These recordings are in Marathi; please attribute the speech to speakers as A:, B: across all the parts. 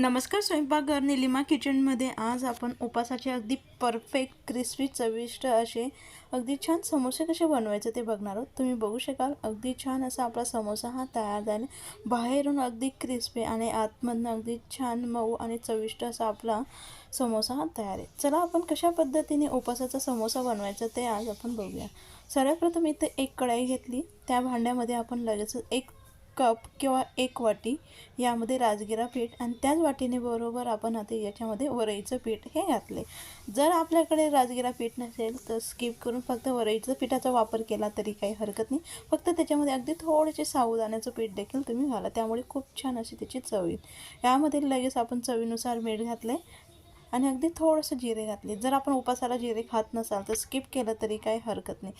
A: नमस्कार स्वयंपाकघर निलिमा किचनमध्ये आज आपण उपासाचे अगदी परफेक्ट क्रिस्पी चविष्ट असे अगदी छान समोसे कसे बनवायचे ते बघणार आहोत. तुम्ही बघू शकाल अगदी छान असा आपला समोसा हा तयार झाला. बाहेरून अगदी क्रिस्पी आणि आतमधनं अगदी छान मऊ आणि चविष्ट असा आपला समोसा हा तयार आहे. चला आपण कशा पद्धतीने उपासाचा समोसा बनवायचा ते आज आपण बघूया. सर्वप्रथम इथे एक कढाई घेतली. त्या भांड्यामध्ये आपण लगेच एक कप किंवा एक वाटी यामध्ये राजगिरा पीठ आणि त्याच वाटीने बरोबर आपण आता याच्यामध्ये वरईचं पीठ हे घातले. जर आपल्याकडे राजगिरा पीठ नसेल तर स्किप करून फक्त वरईचं पिठाचा वापर केला तरी काही हरकत नाही. फक्त त्याच्यामध्ये अगदी थोडेसे साबुदाण्याचं पीठ देखील तुम्ही घाला. त्यामुळे खूप छान अशी त्याची चव येईल. यामध्ये लगेच आपण चवीनुसार मीठ घातले आणि अगदी थोडंसं जिरे घातले. जर आपण उपासाला जिरे खात नसाल तर स्किप केलं तरी काही हरकत नाही.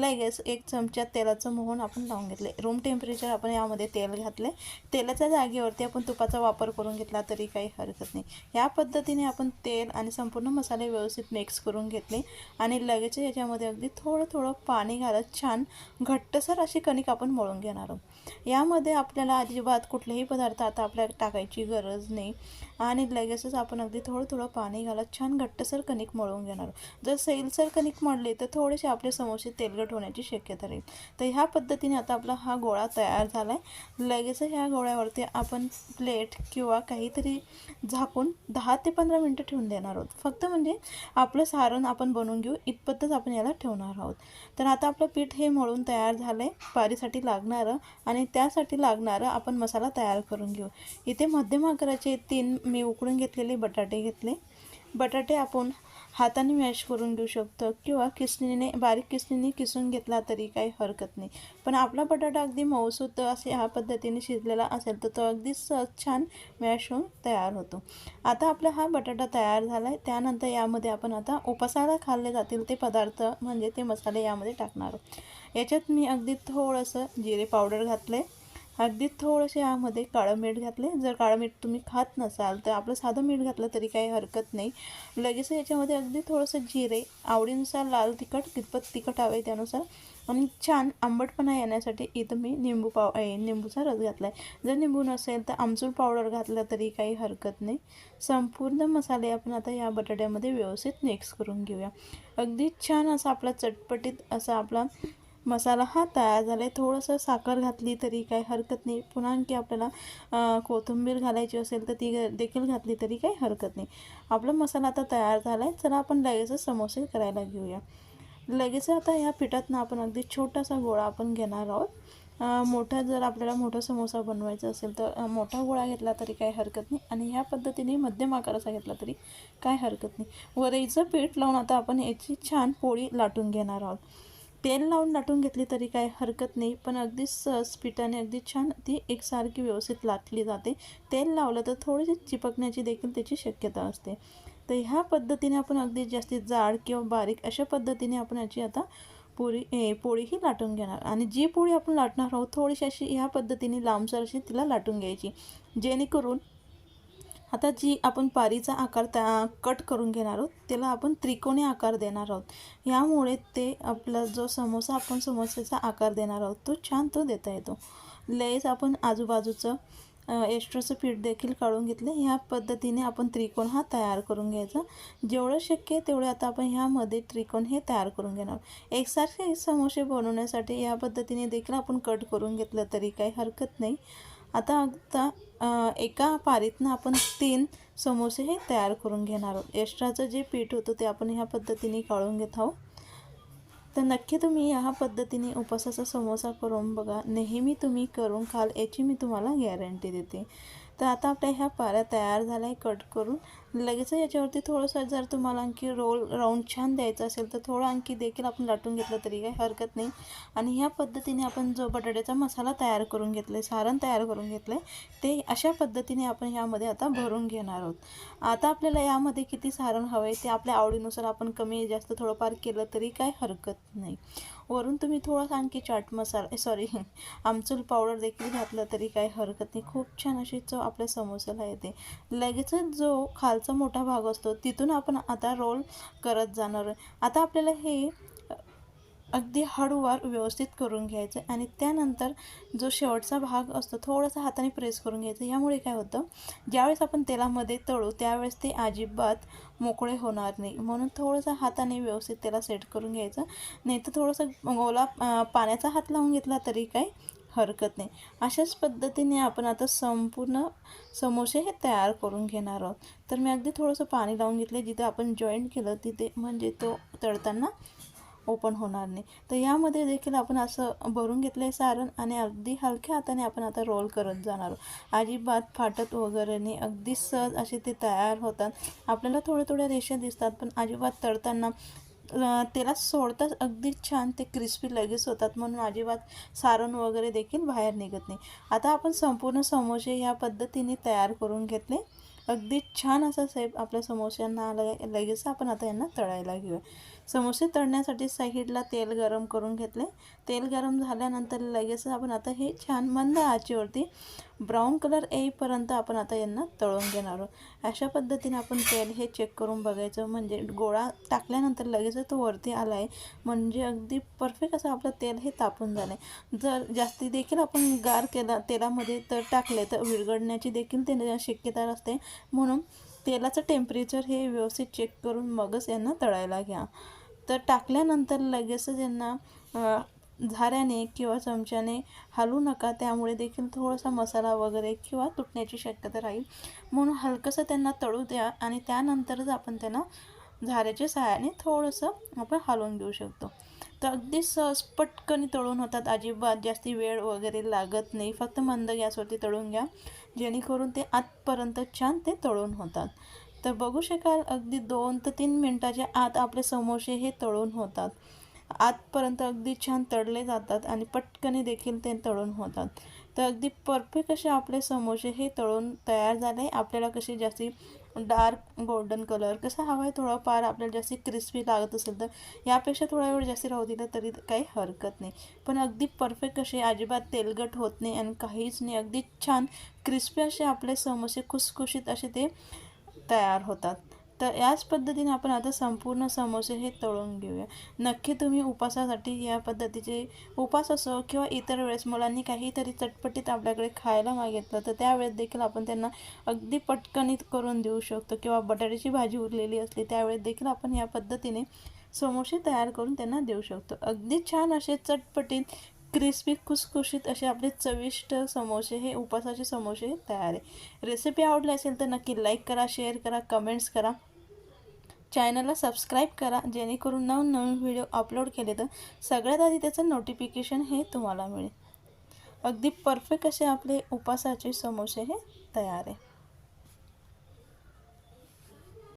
A: लगेच एक चमचा तेलाचं मोहन आपण लावून घेतले. रूम टेम्परेचर आपण यामध्ये तेल घातले. तेलाच्या जागेवरती आपण तुपाचा वापर करून घेतला तरी काही हरकत नाही. या पद्धतीने आपण तेल आणि संपूर्ण मसाले व्यवस्थित मिक्स करून घेतले आणि लगेच याच्यामध्ये अगदी थोडं थोडं पाणी घालत छान घट्टसर अशी कणिक आपण मळून घेणार आहोत. यामध्ये आपल्याला अजिबात कुठलेही पदार्थ आता आपल्याला टाकायची गरज नाही. आणि लगेचच आपण अगदी थोडं थोडं पाणी घालत छान घट्टसर कणिक मळून घेणार. जर सैलसर कणिक मळले तर थोडेसे आपले समोसे तेलगट होण्याची शक्यता राहील. तर ह्या पद्धतीने आता आपला हा गोळा तयार झाला आहे लगेच ह्या गोळ्यावरती आपण प्लेट किंवा काहीतरी झाकून दहा ते पंधरा मिनटं ठेवून देणार आहोत. फक्त म्हणजे आपलं सारण आपण बनवून घेऊ इतपतच आपण याला ठेवणार आहोत. तर आता आपलं पीठ हे मळून तयार झालं आहे पारीसाठी लागणारं आणि त्यासाठी लागणारं आपण मसाला तयार करून घेऊ. इथे मध्यम आकाराचे तीन मी उकडून घेतलेले बटाटे घेतले. बटाटे आपण हाताने मॅश करून घेऊ शकतो किंवा किसणीने बारीक किसणीने किसून घेतला तरी काही हरकत नाही. पण आपला बटाटा अगदी मऊसूत असे ह्या पद्धतीने शिजलेला असेल तर तो अगदी सहज छान मॅश होऊन तयार होतो. आता आपला हा बटाटा तयार झाला आहे त्यानंतर यामध्ये आपण आता उपासाला खाल्ले जातील ते पदार्थ म्हणजे ते मसाले यामध्ये टाकणार आहोत. याच्यात मी अगदी थोडंसं जिरे पावडर घातलं आहे अगदी थोडेसे यामध्ये काळं मीठ घातले जर काळं मीठ तुम्ही खात नसाल तर आपलं साधं मीठ घातलं तरी काही हरकत नाही. लगेच याच्यामध्ये अगदी थोडंसं जिरे आवडीनुसार लाल तिखट कितपत तिखट हवे त्यानुसार. आणि छान आंबटपणा येण्यासाठी इथं मी निंबू पाव निंबूचा रस घातला आहे जर निंबू नसेल तर आमचूर पावडर घातलं तरी काही हरकत नाही. संपूर्ण मसाले आपण आता या बटाट्यामध्ये व्यवस्थित मिक्स करून घेऊया. अगदी छान असा आपला चटपटीत असा आपला मसाला हा तयार झाला आहे थोडंसं साखर घातली तरी काही हरकत नाही. पुन्हा आणखी आपल्याला कोथिंबीर घालायची असेल तर ती देखील घातली तरी काही हरकत नाही. आपला मसाला आता तयार झाला आहे चला आपण लगेचच समोसे करायला घेऊया. लगेच आता ह्या पिठातनं आपण अगदी छोटासा गोळा आपण घेणार आहोत. मोठा जर आपल्याला मोठा समोसा बनवायचा असेल तर मोठा गोळा घेतला तरी काही हरकत नाही. आणि ह्या पद्धतीने मध्यम आकाराचा घेतला तरी काय हरकत नाही. वरईचं पीठ लावून आता आपण याची छान पोळी लाटून घेणार आहोत. तेल लावून लाटून घेतली तरी काय हरकत नाही पण अगदी सहज पिठाने अगदी छान ती एकसारखी व्यवस्थित लाटली जाते. तेल लावलं तर थोडीशी चिपकण्याची देखील त्याची शक्यता असते. तर ह्या पद्धतीने आपण अगदी जास्तीत जाड किंवा बारीक अशा पद्धतीने आपण याची आता पोळी ए पोळीही लाटून घेणार. आणि जी पोळी आपण लाटणार आहोत थोडीशी अशी ह्या पद्धतीने लांबसर अशी तिला लाटून घ्यायची. जेणेकरून आता जी आपण पारीचा आकार त्या कट करून घेणार आहोत त्याला आपण त्रिकोणी आकार देणार आहोत. यामुळे ते आपला जो समोसा आपण समोसेचा आकार देणार आहोत तो छान तो देता येतो. लेस आपण आजूबाजूचं एक्स्ट्राचं पीठ देखील काढून घेतलं. ह्या पद्धतीने आपण त्रिकोण हा तयार करून घ्यायचा. जेवढं शक्य आहे तेवढे आता आपण ह्यामध्ये त्रिकोण हे तयार करून घेणार एकसारखे समोसे बनवण्यासाठी या पद्धतीने देखील आपण कट करून घेतलं तरी काही हरकत नाही. आता आता एका पारीतनं आपण तीन समोसे हे तयार करून घेणार आहोत. एक्स्ट्राचं जे पीठ होतं ते आपण ह्या पद्धतीने काढून घेत आहोत. तर नक्की तुम्ही ह्या पद्धतीने उपवासाचा समोसा करून बघा. नेहमी तुम्ही करून खाल याची मी तुम्हाला गॅरंटी देते. तर आता आपल्या ह्या पाऱ्या तयार झाल्या आहे कट करून. लगेच याच्यावरती थोडंसं जर तुम्हाला आणखी रोल राऊंड छान द्यायचं असेल तर थोडं आणखी देखील आपण लाटून घेतलं तरी काही हरकत नाही. आणि ह्या पद्धतीने आपण जो बटाट्याचा मसाला तयार करून घेतला आहे सारण तयार करून घेतलं आहे ते अशा पद्धतीने आपण ह्यामध्ये आता भरून घेणार आहोत. आता आपल्याला यामध्ये किती सारण हवं आहे ते आपल्या आवडीनुसार आपण कमी जास्त थोडंफार केलं तरी काही हरकत नाही. वरून तुम्ही थोडासा आणखी चाट मसाला सॉरी आमचूर पावडर देखील घातलं तरी काही हरकत नाही. खूप छान अशी चव आपल्या समोसेला येते. लगेचच जो खालचा मोठा भाग असतो तिथून आपण आता रोल करत जाणार आता आपल्याला हे अगदी हळूवार व्यवस्थित करून घ्यायचं आणि त्यानंतर जो शेवटचा भाग असतो थोडासा हाताने प्रेस करून घ्यायचं. यामुळे काय होतं ज्यावेळेस आपण तेलामध्ये तळू त्यावेळेस ते अजिबात मोकळे होणार नाही. म्हणून थोडंसं हाताने व्यवस्थित त्याला सेट करून घ्यायचं. नाही तर थोडंसं गोला पाण्याचा हात लावून घेतला तरी काही हरकत नाही. अशाच पद्धतीने आपण आता संपूर्ण समोसे हे तयार करून घेणार आहोत. तर मी अगदी थोडंसं पाणी लावून घेतलं जिथे आपण जॉईंट केलं तिथे म्हणजे तो तळताना ओपन होणार नाही. तर यामध्ये देखील आपण असं भरून घेतलं आहे सारण आणि अगदी हलक्या हाताने आपण आता रोल करत जाणार आहोत. अजिबात फाटत वगैरे नाही. अगदी सहज असे ते तयार होतात. आपल्याला थोड्या थोड्या रेषा दिसतात पण अजिबात तळताना त्याला तेला सोडताच अगदी छान ते क्रिस्पी लगेच होतात. म्हणून अजिबात सारण वगैरे देखील बाहेर निघत नाही. आता आपण संपूर्ण समोसे ह्या पद्धतीने तयार करून घेतले. अगदी छान असा सेप आपल्या समोस्यांना आला लगेच आपण आता यांना तळायला घेऊया. समोसे तळण्यासाठी साईडला तेल गरम करून घेतले. तेल गरम झाल्यानंतर लगेच आपण आता हे छान मंद आचेवरती ब्राऊन कलर येईपर्यंत आपण आता यांना तळून घेणार आहोत. अशा पद्धतीने आपण तेल हे चेक करून बघायचं. म्हणजे गोळा टाकल्यानंतर लगेच तो वरती आला आहे म्हणजे अगदी परफेक्ट असं आपलं तेल हे तापून झालं आहे जर जास्ती देखील आपण गार केला तेलामध्ये तर टाकले तर विरघडण्याची देखील ते शक्यता असते. म्हणून तेलाचं टेम्परेचर हे व्यवस्थित चेक करून मगच यांना तळायला घ्या. तर टाकल्यानंतर लगेचच यांना झाऱ्याने किंवा चमच्याने हलवू नका. त्यामुळे देखील थोडासा मसाला वगैरे किंवा तुटण्याची शक्यता राहील. म्हणून हलकंसं त्यांना तळू द्या आणि त्यानंतरच आपण त्यांना झाऱ्याच्या सहाय्याने थोडंसं आपण हलवून घेऊ शकतो. तर अगदी सहज पटकन तळून होतात. अजिबात जास्ती वेळ वगैरे लागत नाही. फक्त मंद गॅसवरती तळून घ्या. जेणेकरून ते आतपर्यंत छान ते तळून होतात. तर बघू शकाल अगदी दोन ते तीन मिनटाच्या आत आपले समोसे हे तळून होतात. आतपर्यंत अगदी छान तळले जातात आणि पटकन देखील ते तळून होतात. तर अगदी परफेक्ट असे आपले समोसे हे तळून तयार झाले. आपल्याला कसे जास्ती डार्क गोल्डन कलर कसा हवा आहे थोडाफार आपल्याला जास्ती क्रिस्पी लागत असेल तर यापेक्षा थोडा वेळ जास्ती राहू दिलं तरी काही हरकत नाही. पण अगदी परफेक्ट असे अजिबात तेलगट होत नाही आणि काहीच नाही. अगदी छान क्रिस्पी असे आपले समोसे खुसखुशीत असे ते तयार होतात. तर याच पद्धतीने आपण आता संपूर्ण समोसे हे तळून घेऊया. नक्की तुम्ही उपासासाठी या पद्धतीचे उपास असो किंवा इतर वेळेस मुलांनी काहीतरी चटपटीत आपल्याकडे खायला मागितलं तर त्यावेळेस देखील आपण त्यांना अगदी पटकनीत करून देऊ शकतो किंवा बटाट्याची भाजी उरलेली असली त्यावेळेस देखील आपण या पद्धतीने समोसे तयार करून त्यांना देऊ शकतो. अगदी छान असे चटपटीत क्रिस्पी खुसखुशीत असे आपले चविष्ट समोसे हे उपासाचे समोसे तयार आहे. रेसिपी आवडली असेल तर नक्की लाईक करा शेअर करा कमेंट्स करा. चॅनलला सबस्क्राईब करा जेणेकरून नवनवीन व्हिडिओ अपलोड केले तर सगळ्यात आधी त्याचं नोटिफिकेशन हे तुम्हाला मिळेल. अगदी परफेक्ट असे आपले उपासाचे समोसे हे तयार आहे.